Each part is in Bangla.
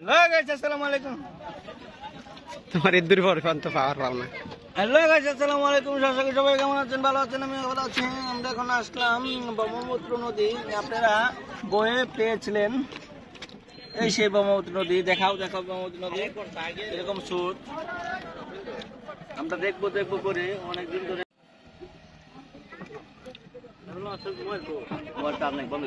হ্যালো গাইস আসসালামু আলাইকুম তোমার এর দূর পর তো পাওয়ার পাও না। হ্যালো গাইস আসসালামু আলাইকুম শাসক সবাই কেমন আছেন? ভালো আছেন? আমি ভালো আছি। আমরা এখন আসলাম ব্রহ্মপুত্র নদী। আপনারা বয়ে পেয়েছিলেন। এই সেই ব্রহ্মপুত্র নদী। দেখাও দেখাও ব্রহ্মপুত্র নদী। এরকম সুদ আমরা দেখব দেখব করে অনেকদিন ধরে। বন্ধ।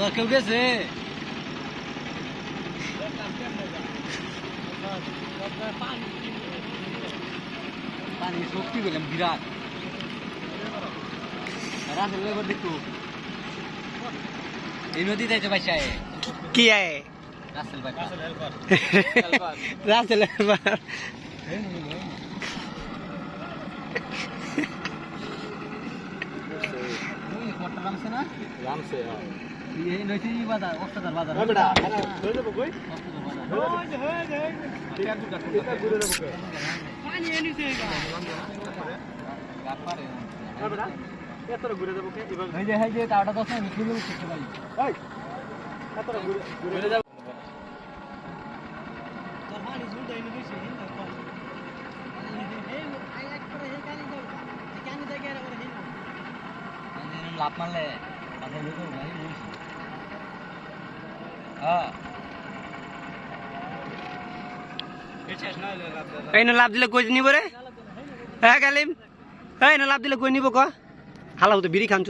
তোর কেউ গেছে পানি শক্তি পেলাম বিরাট। রাতের লেবার দেখতো এই নদীতে আছে বাসায়। কি আয়? রাসেল ভাই। রাসেল হেলপার। রামছে না রামসে এই নইছে ই বাজার অস্তাদার বাজার হ্যাঁ বেটা হ্যাঁ কই? অস্তাদার বাজার এটা এটা ঘুরে যাব কই গাফারে হ্যাঁ বেটা এতটা ঘুরে যাব কই এবার এই যে এই যে তাওটা দশ মিনিট কিলো করতে পারি এই এতটা ঘুরে ঘুরে যাব লাভ মারলে মাথায় ঢুকে ভাই হ্যাঁ। এই না লাভ দিলে কই নিব রে? হ্যাঁ গালিম। এই না লাভ দিলে কই নিব ক? হালাও তো বিড়ি খান